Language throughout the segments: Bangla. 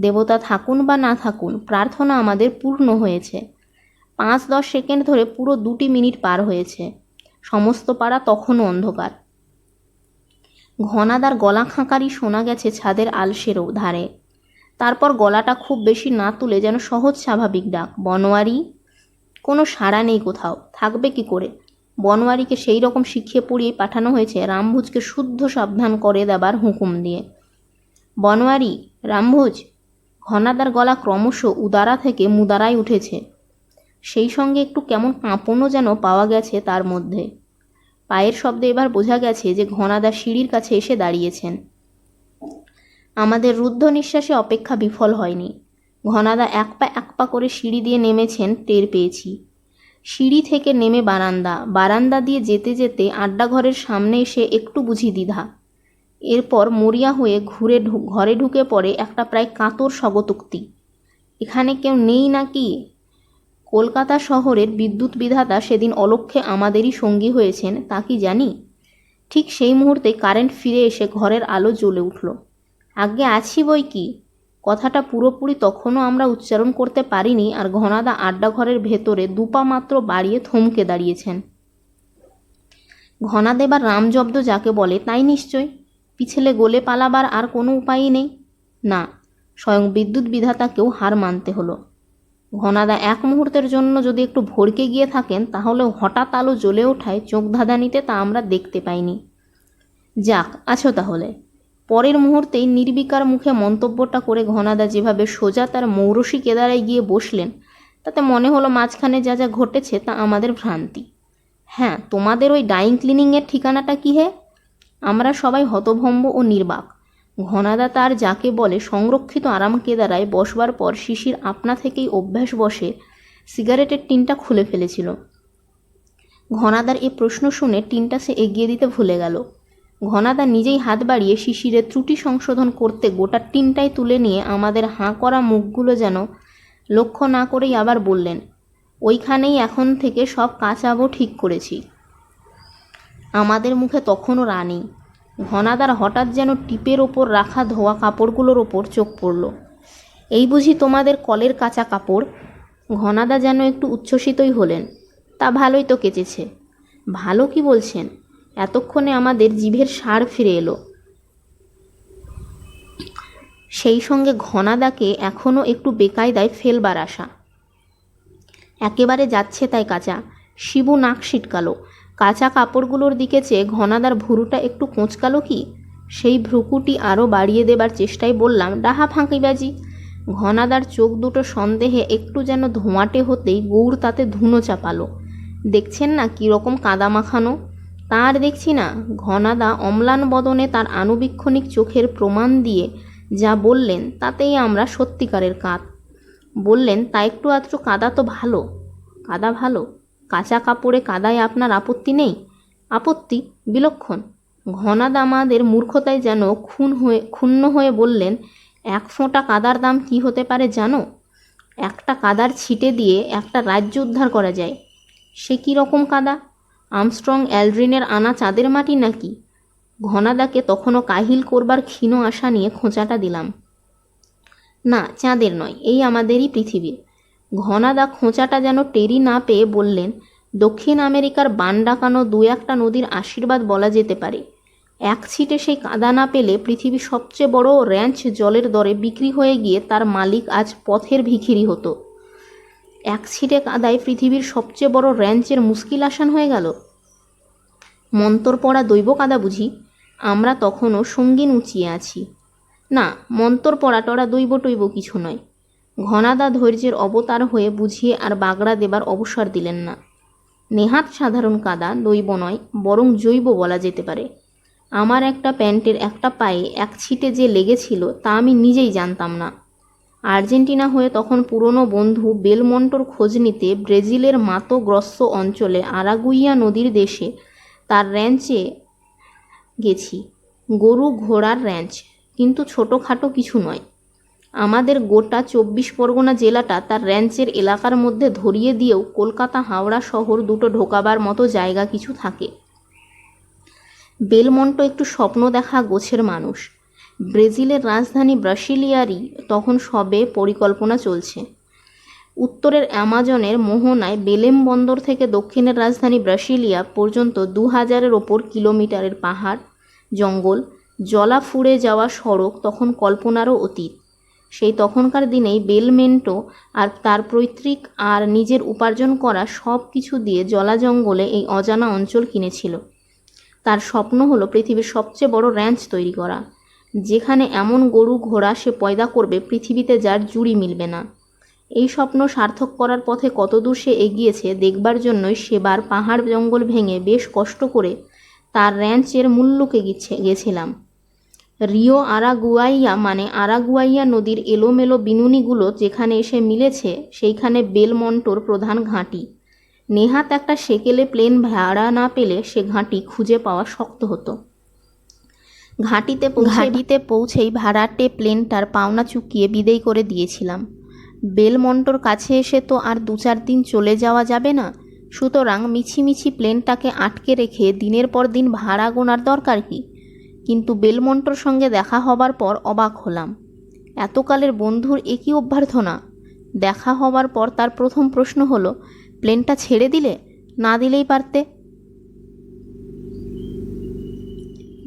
দেবতা থাকুন বা না থাকুন, প্রার্থনা আমাদের পূর্ণ হয়েছে। পাঁচ দশ সেকেন্ড ধরে পুরো দুটি মিনিট পার হয়েছে। সমস্ত পাড়া তখনও অন্ধকার। ঘনাদার গলা খাঁকারি শোনা গেছে ছাদের আলসেরও ধারে। তারপর গলাটা খুব বেশি না তুলে যেন সহজ স্বাভাবিক ডাক, বনোয়ারি, কোনো সাড়া নেই কোথাও, থাকবে কি করে? বনোয়ারিকে সেই রকম শিখিয়ে পড়িয়ে পাঠানো হয়েছে রামভুজকে শুদ্ধ সাবধান করে দেবার হুকুম দিয়ে। বনোয়ারি, রামভুজ ঘনাদার গলা ক্রমশ উদারা থেকে মুদারায় উঠেছে। সেই সঙ্গে একটু কেমন কাঁপনও যেন পাওয়া গেছে তার মধ্যে। পায়ের শব্দে এবার বোঝা গেছে যে ঘনাদা সিঁড়ির কাছে এসে দাঁড়িয়েছেন। আমাদের রুদ্ধ নিঃশ্বাসে অপেক্ষা বিফল হয়নি। ঘনাদা এক পা এক পা করে সিঁড়ি দিয়ে নেমেছেন, টের পেয়েছি। সিঁড়ি থেকে নেমে বারান্দা বারান্দা দিয়ে যেতে যেতে আড্ডাঘরের সামনে এসে একটু বুঝি দ্বিধা। এরপর মরিয়া হয়ে ঘুরে ঘরে ঢুকে পড়ে একটা প্রায় কাতর স্বগতোক্তি। এখানে কেউ নেই নাকি? কলকাতা শহরের বিদ্যুৎ বিধাতা সেদিন অলক্ষে আমাদেরই সঙ্গী হয়েছেন, তা কি জানি? ঠিক সেই মুহূর্তে কারেন্ট ফিরে এসে ঘরের আলো জ্বলে উঠল। আগে আছি বই কি? কথাটা পুরোপুরি তখনও আমরা উচ্চারণ করতে পারিনি আর ঘনাদা আড্ডা ঘরের ভেতরে দুপা মাত্র বাড়িয়ে থমকে দাঁড়িয়েছেন। ঘনাদেবার রামজব্দ যাকে বলে তাই নিশ্চয়? পিছলে গোলে পালাবার আর কোনো উপায়ই নেই। না, স্বয়ং বিদ্যুৎ বিধাতাকেও হার মানতে হলো। ঘনাদা এক মুহূর্তের জন্য যদি একটু ভড়কে গিয়ে থাকেন তাহলে হঠাৎ আলো জ্বলে ওঠায় চোখ ধাঁধানিতে তা আমরা দেখতে পাইনি। যাক, আছো তাহলে। পরের মুহূর্তেই নির্বিকার মুখে মন্তব্যটা করে ঘনাদা যেভাবে সোজা তার মৌরসী কেদারায় গিয়ে বসলেন, তাতে মনে হলো মাঝখানে যা যা ঘটেছে তা আমাদের ভ্রান্তি। হ্যাঁ তোমাদের ওই ডাইং ক্লিনিংয়ের ঠিকানাটা কী হে? আমরা সবাই হতভম্ব ও নির্বাক। ঘনাদা তার যাকে বলে সংরক্ষিত আরাম কেদারায় বসবার পর শিশির আপনা থেকেই অভ্যাস বসে সিগারেটের টিনটা খুলে ফেলেছিল। ঘনাদার এ প্রশ্ন শুনে টিনটা সে এগিয়ে দিতে ভুলে গেল। ঘনাদা নিজেই হাত বাড়িয়ে শিশিরের ত্রুটি সংশোধন করতে গোটা টিনটাই তুলে নিয়ে আমাদের হাঁ করা মুখগুলো যেন লক্ষ্য না করেই আবার বললেন, ওইখানেই এখন থেকে সব কাঁচাবো ঠিক করেছি। আমাদের মুখে তখনও রানী। ঘনাদার হঠাৎ যেন টিপের ওপর রাখা ধোয়া কাপড়গুলোর ওপর চোখ পড়ল। এই বুঝি তোমাদের কলের কাঁচা কাপড়? ঘনাদা যেন একটু উচ্ছ্বসিতই হলেন। তা ভালোই তো কেচেছে। ভালো কি বলছেন? এতক্ষণে আমাদের জিভের সার ফিরে এলো। সেই সঙ্গে ঘনাদাকে এখনও একটু বেকায়দায় ফেলবার আশা। একেবারে যাচ্ছে তাই কাঁচা। শিবু নাক সিটকালো কাঁচা কাপড়গুলোর দিকে চেয়ে ঘনাদার ভুরুটা একটু কোঁচকালো কি? সেই ভ্রুকুটি আরও বাড়িয়ে দেবার চেষ্টায় বললাম, ডাহা ফাঁকিবাজি। ঘনাদার চোখ দুটো সন্দেহে একটু যেন ধোঁয়াটে হতেই গৌর তাতে ধুনো চাপালো। দেখছেন না কীরকম কাদা মাখানো? তার দেখছি না। ঘনাদা অম্লান বদনে তার আনুবীক্ষণিক চোখের প্রমাণ দিয়ে যা বললেন তাতেই আমরা সত্যিকারের কাত। বললেন, তা একটু আধটু কাদা তো ভালো। কাদা ভালো? কাঁচা কাপড়ে কাদায় আপনার আপত্তি নেই? আপত্তি? বিলক্ষণ। ঘনাদা আমাদের মূর্খতায় যেন খুন হয়ে, ক্ষুণ্ণ হয়ে বললেন, এক ফোঁটা কাদার দাম কি হতে পারে জানো? একটা কাদার ছিটে দিয়ে একটা রাজ্য উদ্ধার করা যায়। সে কী রকম কাদা? আমস্ট্রং অ্যালড্রিনের আনা চাঁদের মাটি নাকি? ঘনাদাকে তখনও কাহিল করবার ক্ষীণ আশা নিয়ে খোঁচাটা দিলাম। না, চাঁদের নয়, এই আমাদেরই পৃথিবীর। ঘনাদা খোঁচাটা যেন টেরি না পেয়ে বললেন, দক্ষিণ আমেরিকার বান ডাকানো দু একটা নদীর আশীর্বাদ বলা যেতে পারে। এক ছিটে সেই কাদা না পেলে পৃথিবীর সবচেয়ে বড় র্যাঞ্চ জলের দরে বিক্রি হয়ে গিয়ে তার মালিক আজ পথের ভিখিরি হতো। এক ছিটে কাদায় পৃথিবীর সবচেয়ে বড় র্যাঞ্চের মুশকিল আসান হয়ে গেল। মন্তর পড়া দৈব কাদা বুঝি, আমরা তখনও সঙ্গীন উঁচিয়ে আছি। না, মন্তর পড়া টড়া দৈব টৈব কিছু নয়। ঘনাদা ধৈর্যের অবতার হয়ে বুঝিয়ে আর বাগড়া দেবার অবসর দিলেন না। নেহাত সাধারণ কাদা দৈব নয়, বরং জৈব বলা যেতে পারে। আমার একটা প্যান্টের একটা পায়ে এক ছিটে যে লেগেছিল তা আমি নিজেই জানতাম না। আর্জেন্টিনা হয়ে তখন পুরনো বন্ধু বেলমন্টোর খোঁজ নিতে ব্রাজিলের মাতোগ্রস্ত অঞ্চলে আরাগুইয়া নদীর দেশে তার র্যাঞ্চে গেছি। গরু ঘোড়ার র্যাঞ্চ, কিন্তু ছোটোখাটো কিছু নয়। আমাদের গোটা চব্বিশ পরগনা জেলাটা তার র্যাঞ্চের এলাকার মধ্যে ধরিয়ে দিয়েও কলকাতা, হাওড়া শহর দুটো ঢোকাবার মতো জায়গা কিছু থাকে। বেলমন্ট একটু স্বপ্ন দেখা গোছের মানুষ। ব্রাজিলের রাজধানী ব্রাসিলিয়ারই তখন সবে পরিকল্পনা চলছে। উত্তরের অ্যামাজনের মোহনায় বেলেম বন্দর থেকে দক্ষিণের রাজধানী ব্রাসিলিয়া পর্যন্ত দু হাজারের ওপর কিলোমিটারের পাহাড়, জঙ্গল জলা ফুঁড়ে যাওয়া সড়ক তখন কল্পনারও অতীত। সেই তখনকার দিনেই বেলমেন্টো আর তার পৈতৃক আর নিজের উপার্জন করা সব কিছু দিয়ে জলা জঙ্গলে এই অজানা অঞ্চল কিনেছিল। তার স্বপ্ন হলো পৃথিবীর সবচেয়ে বড় র্যাঞ্চ তৈরি করা, যেখানে এমন গরু ঘোড়া সে পয়দা করবে পৃথিবীতে যার জুড়ি মিলবে না। এই স্বপ্ন সার্থক করার পথে কতদূর সে এগিয়েছে দেখবার জন্যই সেবার পাহাড় জঙ্গল ভেঙে বেশ কষ্ট করে তার র্যাঞ্চের মূল্যকে গেছে, গেছিলাম। রিও আরাগুয়াইয়া মানে আরাগুয়াইয়া নদীর এলোমেলো বিনুনিগুলো যেখানে এসে মিলেছে, সেইখানে বেলমন্টোর প্রধান ঘাঁটি। নেহাত একটা সেকেলে প্লেন ভাড়া না পেলে সে ঘাঁটি খুঁজে পাওয়া শক্ত হতো। ঘাঁটিতে ঘাঁটিতে পৌঁছেই ভাড়াটে প্লেনটার পাওনা চুকিয়ে বিদেয় করে দিয়েছিলাম। বেলমন্টোর কাছে এসে তো আর দু চার দিন চলে যাওয়া যাবে না। সুতরাং মিছিমিছি প্লেনটাকে আটকে রেখে দিনের পর দিন ভাড়া গোনার দরকার কি? কিন্তু বেলমন্টর সঙ্গে দেখা হবার পর অবাক হলাম। এতকালের বন্ধুর একই অভ্যর্থনা। দেখা হবার পর তার প্রথম প্রশ্ন হলো, প্লেনটা ছেড়ে দিলে? না দিলেই পারতে?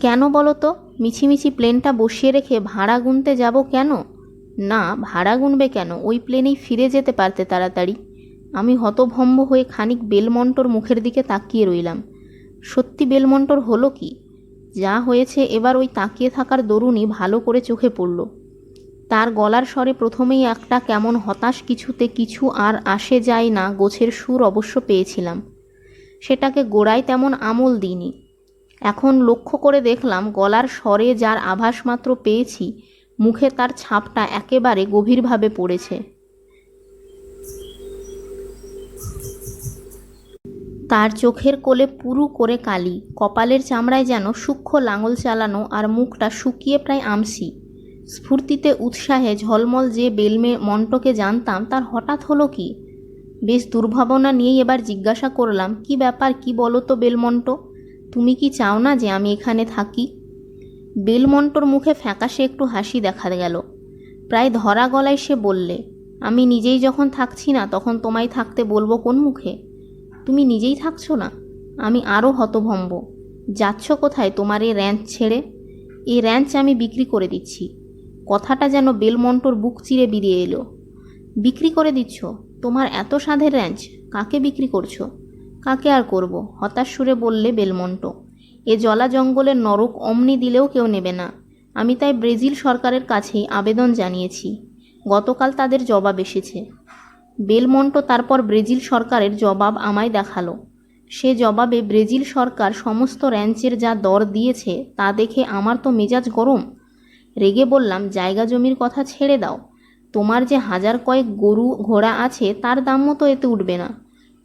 কেন বলো তো? মিছিমিছি প্লেনটা বসিয়ে রেখে ভাড়া গুনতে যাব কেন? না, ভাড়া গুনবে কেন? ওই প্লেনেই ফিরে যেতে পারতে তাড়াতাড়ি। আমি হতভম্ব হয়ে খানিক বেলমন্টর মুখের দিকে তাকিয়ে রইলাম। সত্যি বেলমন্টর হলো কি? যা হয়েছে এবার ওই তাকিয়ে থাকার দরুনই ভালো করে চোখে পড়ল। তার গলার স্বরে প্রথমেই একটা কেমন হতাশ কিছুতে কিছু আর আসে যায় না গোছের সুর অবশ্য পেয়েছিলাম। সেটাকে গোড়ায় তেমন আমল দিইনি। এখন লক্ষ্য করে দেখলাম গলার স্বরে যার আভাস মাত্র পেয়েছি, মুখে তার ছাপটা একেবারে গভীরভাবে পড়েছে। তার চোখের কোলে পুরু করে কালি, কপালের চামড়ায় যেন সূক্ষ্ম লাঙল চালানো আর মুখটা শুকিয়ে প্রায় আমসি। স্ফূর্তিতে উৎসাহে ঝলমল যে বেলমে মন্টকে জানতাম, তার হঠাৎ হলো কি? বেশ দুর্ভাবনা নিয়েই এবার জিজ্ঞাসা করলাম, কি ব্যাপার, কি বলো তো বেলমন্ট? তুমি কি চাও না যে আমি এখানে থাকি? বেলমন্টর মুখে ফ্যাকাশে একটু হাসি দেখা গেল। প্রায় ধরা গলায় সে বললে, আমি নিজেই যখন থাকছি না, তখন তোমায় থাকতে বলব কোন মুখে? তুমি নিজেই থাকছো না? আমি আরও হতভম্ব। যাচ্ছ কোথায় তোমার এই র্যাঞ্চ ছেড়ে? এই র্যাঞ্চ আমি বিক্রি করে দিচ্ছি। কথাটা যেন বেলমন্টর বুক চিরে বেরিয়ে এলো। বিক্রি করে দিচ্ছ? তোমার এত সাধের র্যাঞ্চ কাকে বিক্রি করছ? কাকে আর করব? হতাশ সুরে বললে বেলমন্ট। এ জলা জঙ্গলের নরক অমনি দিলেও কেউ নেবে না। আমি তাই ব্রাজিল সরকারের কাছেই আবেদন জানিয়েছি। গতকাল তাদের জবাব এসেছে। বেলমন্টো তারপর ব্রেজিল সরকারের জবাব আমায় দেখাল। সে জবাবে ব্রেজিল সরকার সমস্ত র্যাঞ্চের যা দর দিয়েছে তা দেখে আমার তো মেজাজ গরম। রেগে বললাম, জায়গা জমির কথা ছেড়ে দাও। তোমার যে হাজার কয়েক গরু ঘোড়া আছে তার দামও তো এতে উঠবে না।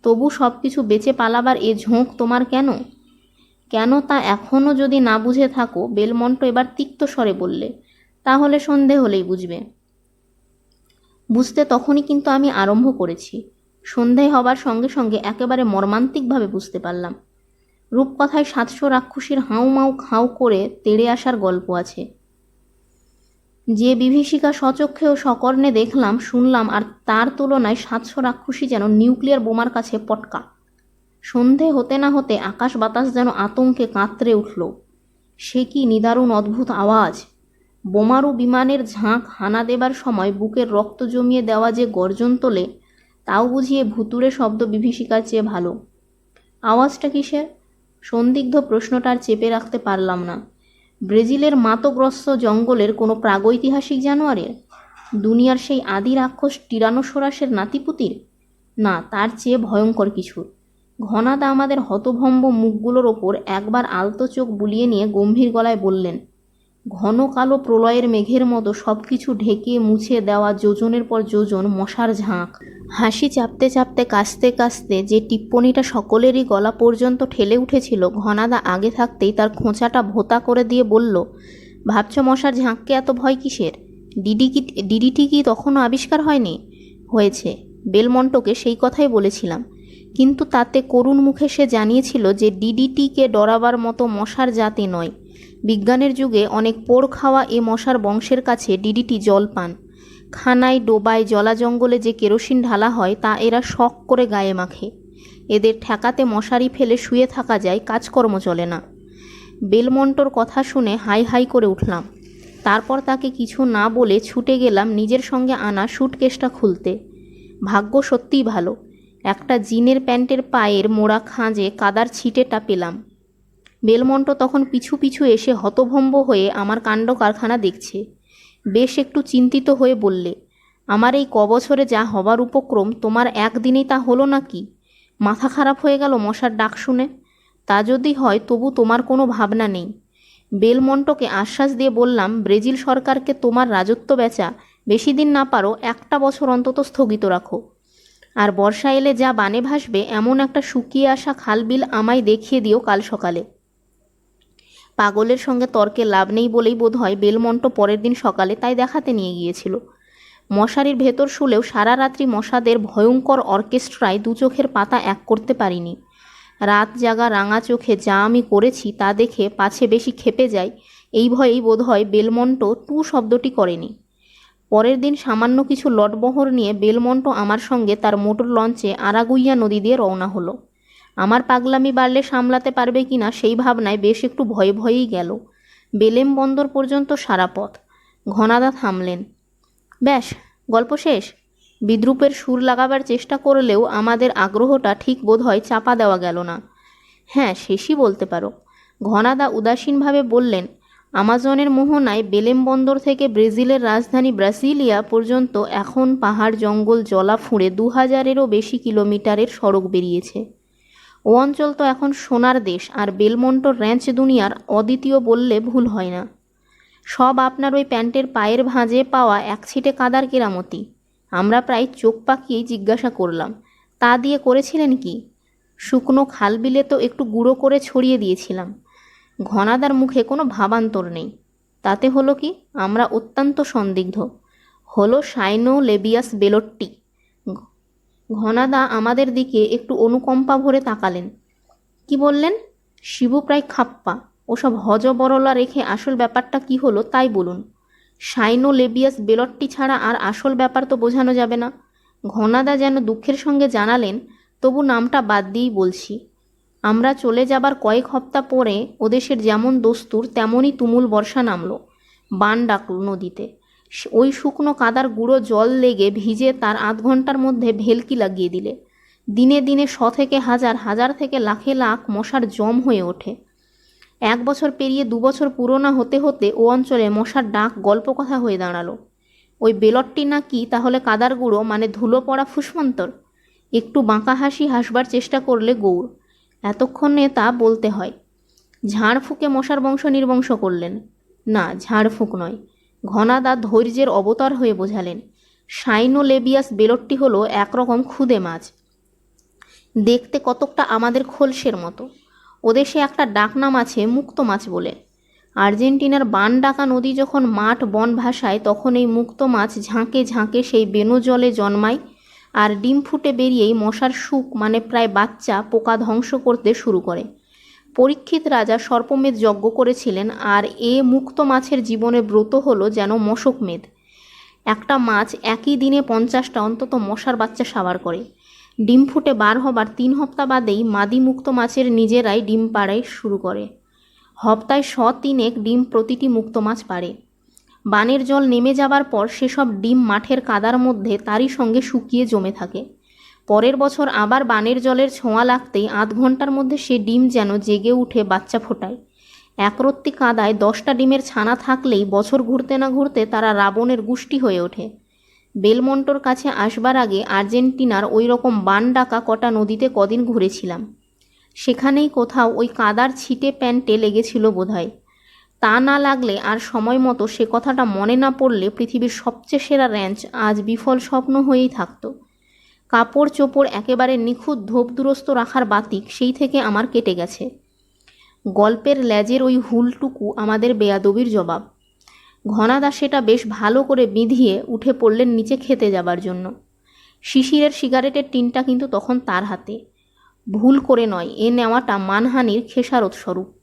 তবু সব কিছু বেচে পালাবার এ ঝোঁক তোমার কেন? কেন তা এখনও যদি না বুঝে থাকো, বেলমন্ট এবার তিক্ত স্বরে বললে, তাহলে সন্ধে হলেই বুঝবে। বুঝতে তখনই কিন্তু আমি আরম্ভ করেছি। সন্ধে হবার সঙ্গে সঙ্গে একেবারে মর্মান্তিকভাবে বুঝতে পারলাম। রূপকথায় সাতশো রাক্ষসীর হাউ মাউ খাউ করে তেড়ে আসার গল্প আছে। যে বিভীষিকা সচক্ষে ও সকর্ণে দেখলাম, শুনলাম আর তার তুলনায় সাতশো রাক্ষসী যেন নিউক্লিয়ার বোমার কাছে পটকা। সন্ধে হতে না হতে আকাশ বাতাস যেন আতঙ্কে কাঁতরে উঠল। সে কি নিদারুণ অদ্ভুত আওয়াজ! বোমারু বিমানের ঝাঁক হানা দেবার সময় বুকের রক্ত জমিয়ে দেওয়া যে গর্জন তোলে, তাও বুঝিয়ে ভুতুড়ে শব্দ বিভীষিকার চেয়ে ভালো। আওয়াজটা কিসের? সন্দিগ্ধ প্রশ্নটার চেপে রাখতে পারলাম না। ব্রেজিলের মাতগ্রস্ত জঙ্গলের কোনো প্রাগৈতিহাসিক জানোয়ারের? দুনিয়ার সেই আদি রাক্ষস টিরানোসোরাসের নাতিপুতির? না, তার চেয়ে ভয়ঙ্কর কিছু। ঘনাদা আমাদের হতভম্ব মুখগুলোর ওপর একবার আলতো চোখ বুলিয়ে নিয়ে গম্ভীর গলায় বললেন ঘন কালো প্রলয়ের মেঘের মতো সব কিছু ঢেকে মুছে দেওয়া যোজনের পর যোজন মশার ঝাঁক। হাসি চাপতে চাপতে কাস্তে কাস্তে যে টিপ্পনিটা সকলেরই গলা পর্যন্ত ঠেলে উঠেছিল, ঘনাদা আগে থাকতেই তার খোঁচাটা ভোতা করে দিয়ে বলল, ভাবছ মশার ঝাঁককে এত ভয় কিসের? ডিডি কি, ডিডিটি কি তখনও আবিষ্কার হয়নি? হয়েছে, বেলমন্টকে সেই কথাই বলেছিলাম। কিন্তু তাতে করুণ মুখে সে জানিয়েছিল যে ডিডিটিকে ডরাবার মতো মশার জাতি নয়। বিজ্ঞানের যুগে অনেক পোড় খাওয়া এ মশার বংশের কাছে ডিডিটি জল পান। খানায়, ডোবায় জলা জঙ্গলে যে কেরোসিন ঢালা হয়, তা এরা শখ করে গায়ে মাখে। এদের ঠেকাতে মশারি ফেলে শুয়ে থাকা যায়, কাজকর্ম চলে না। বেলমন্টর কথা শুনে হাই হাই করে উঠলাম। তারপর তাকে কিছু না বলে ছুটে গেলাম নিজের সঙ্গে আনা সুটকেসটা খুলতে। ভাগ্য সত্যিই ভালো। একটা জিনের প্যান্টের পায়ের মোড়া খাঁজে কাদার ছিটেটা পেলাম। বেলমন্ট তখন পিছু পিছু এসে হতভম্ব হয়ে আমার কাণ্ড কারখানা দেখছে। বেশ একটু চিন্তিত হয়ে বললে, আমার এই কবছরে যা হবার উপক্রম, তোমার একদিনেই তা হলো নাকি মাথা খারাপ হয়ে গেল মশার ডাক শুনে? তা যদি হয়, তবু তোমার কোনো ভাবনা নেই বেলমন্টকে আশ্বাস দিয়ে বললাম, ব্রেজিল সরকারকে তোমার রাজত্ব বেচা বেশি দিন না পারো, একটা বছর অন্তত স্থগিত রাখো। আর বর্ষা এলে যা বানে ভাসবে, এমন একটা শুকিয়ে আসা খালবিল আমায় দেখিয়ে দিও কাল সকালে। পাগলের সঙ্গে তর্কে লাভ নেই বলেই বোধ হয় বেলমন্ট পরের দিন সকালে তাই দেখাতে নিয়ে গিয়েছিল। মশারির ভেতর শুলেও সারা রাত্রি মশাদের ভয়ঙ্কর অর্কেস্ট্রায় দু চোখের পাতা এক করতে পারিনি। রাত জাগা রাঙা চোখে যা আমি করেছি তা দেখে পাছে বেশি খেপে যায় এই ভয়েই বোধ হয় বেলমন্ট টু শব্দটি করেনি। পরের দিন সামান্য কিছু লটবহর নিয়ে বেলমন্ট আমার সঙ্গে তার মোটর লঞ্চে আরাগুইয়া নদী দিয়ে রওনা হলো। আমার পাগলামি বাড়লে সামলাতে পারবে কিনা সেই ভাবনায় বেশ একটু ভয়ে ভয়েই গেল। বেলেম বন্দর পর্যন্ত সারা পথ। ঘনাদা থামলেন। ব্যাস, গল্প শেষ? বিদ্রুপের সুর লাগাবার চেষ্টা করলেও আমাদের আগ্রহটা ঠিক বোধহয় চাপা দেওয়া গেল না। হ্যাঁ শেষই বলতে পারো। ঘনাদা উদাসীনভাবে বললেন, আমাজনের মোহনায় বেলেম বন্দর থেকে ব্রাজিলের রাজধানী ব্রাসিলিয়া পর্যন্ত এখন পাহাড় জঙ্গল জলা ফুঁড়ে দু হাজারেরও বেশি কিলোমিটারের সড়ক বেরিয়েছে। ও অঞ্চল তো এখন সোনার দেশ, আর বেলমন্টো র্যাঞ্চ দুনিয়ার অদ্বিতীয় বললে ভুল হয় না। সব আপনার ওই প্যান্টের পায়ের ভাঁজে পাওয়া এক ছিটে কাদার কেরামতি। আমরা প্রায় চোখ পাকিয়েই জিজ্ঞাসা করলাম, তা দিয়ে করেছিলেন কি? শুকনো খালবিলে তো একটু গুঁড়ো করে ছড়িয়ে দিয়েছিলাম। ঘনাদার মুখে কোনো ভাবান্তর নেই। তাতে হলো কি? আমরা অত্যন্ত সন্দিগ্ধ। হলো সাইনো লেবিয়াস বেলট্টি। ঘনাদা আমাদের দিকে একটু অনুকম্পা ভরে তাকালেন। কি বললেন? শিবু প্রায় খাপ্পা। ওসব হজবরলা রেখে আসল ব্যাপারটা কি হলো তাই বলুন। সাইনো লেবিয়াস বেলটটি ছাড়া আর আসল ব্যাপার তো বোঝানো যাবে না। ঘনাদা যেন দুঃখের সঙ্গে জানালেন, তবু নামটা বাদ দিয়েই বলছি। আমরা চলে যাবার কয়েক হপ্তাহ পরে ওদেশের যেমন দস্তুর, তেমনই তুমুল বর্ষা নামলো। বান ডাকল নদীতে। ওই শুকনো কাদার গুঁড়ো জল লেগে ভিজে তার আধ ঘণ্টার মধ্যে ভেলকি লাগিয়ে দিলে। দিনে দিনে শ থেকে হাজার হাজার থেকে লাখে লাখ মশার জম হয়ে ওঠে। এক বছর পেরিয়ে দু বছর পুরোনো হতে হতে ও অঞ্চলে মশার ডাক গল্প কথা হয়ে দাঁড়াল। ওই বেলটটি না কি তাহলে কাদার গুঁড়ো মানে ধুলো পড়া ফুসমন্তর একটু বাঁকা হাসি হাসবার চেষ্টা করলে গৌর। এতক্ষণে তা বলতে হয় ঝাড় ফুঁকে মশার বংশ নির্বংশ করলেন। না ঝাড় ফুঁক নয়। ঘনাদা ধৈর্যের অবতার হয়ে বোঝালেন, সাইনোলেবিয়াস বেলটটি হলো একরকম খুদে মাছ। দেখতে কতকটা আমাদের খোলসের মতো। ওদেশে একটা ডাকনাম আছে মুক্ত মাছ বলে। আর্জেন্টিনার বান ডাকা নদী যখন মাঠ বন ভাসায়, তখন এই মুক্ত মাছ ঝাঁকে ঝাঁকে সেই বেনু জলে জন্মায় আর ডিম ফুটে বেরিয়েই মশার সুখ মানে প্রায় বাচ্চা, পোকা ধ্বংস করতে শুরু করে। পরীক্ষিত রাজা সর্পমেধ যজ্ঞ করেছিলেন আর এ মুক্ত মাছের জীবনে ব্রত হলো যেন মশকমেধ একটা মাছ একই দিনে পঞ্চাশটা অন্তত মশার বাচ্চা সাবার করে। ডিম ফুটে বার হবার তিন হপ্তাহ বাদেই মাদি মুক্ত মাছের নিজেরাই ডিম পাড়াই শুরু করে। হপ্তায় শ তিনেক ডিম প্রতিটি মুক্ত মাছ পারে বানের জল নেমে যাবার পর সেসব ডিম মাঠের কাদার মধ্যে তারই সঙ্গে শুকিয়ে জমে থাকে। পরের বছর আবার বানের জলের ছোঁয়া লাগতেই আধ ঘণ্টার মধ্যে সে ডিম যেন জেগে উঠে বাচ্চা ফোটায়। একরত্তি কাদায় দশটা ডিমের ছানা থাকলেই বছর ঘুরতে না ঘুরতে তারা রাবণের গুষ্টি হয়ে ওঠে। বেলমন্টোর কাছে আসবার আগে আর্জেন্টিনার ওই রকম বান ডাকা কটা নদীতে কদিন ঘুরেছিলাম। সেখানেই কোথাও ওই কাদার ছিটে প্যান্টে লেগেছিল বোধহয়। তা না লাগলে আর সময় মতো সে কথাটা মনে না পড়লে পৃথিবীর সবচেয়ে সেরা র্যাঞ্চ আজ বিফল স্বপ্ন হয়েই থাকতো। কাপড় চোপড় একেবারে নিখুঁত ধোপদুরস্ত রাখার বাতিক সেই থেকে আমার কেটে গেছে। গল্পের ল্যাজের ওই হুলটুকু আমাদের বেয়াদবির জবাব। ঘনাদা সেটা বেশ ভালো করে বিঁধিয়ে উঠে পড়লেন নিচে খেতে যাবার জন্য। শিশিরের সিগারেটের টিনটা কিন্তু তখন তার হাতে। ভুল করে নয়, এ নেওয়াটা মানহানির খেসারত স্বরূপ।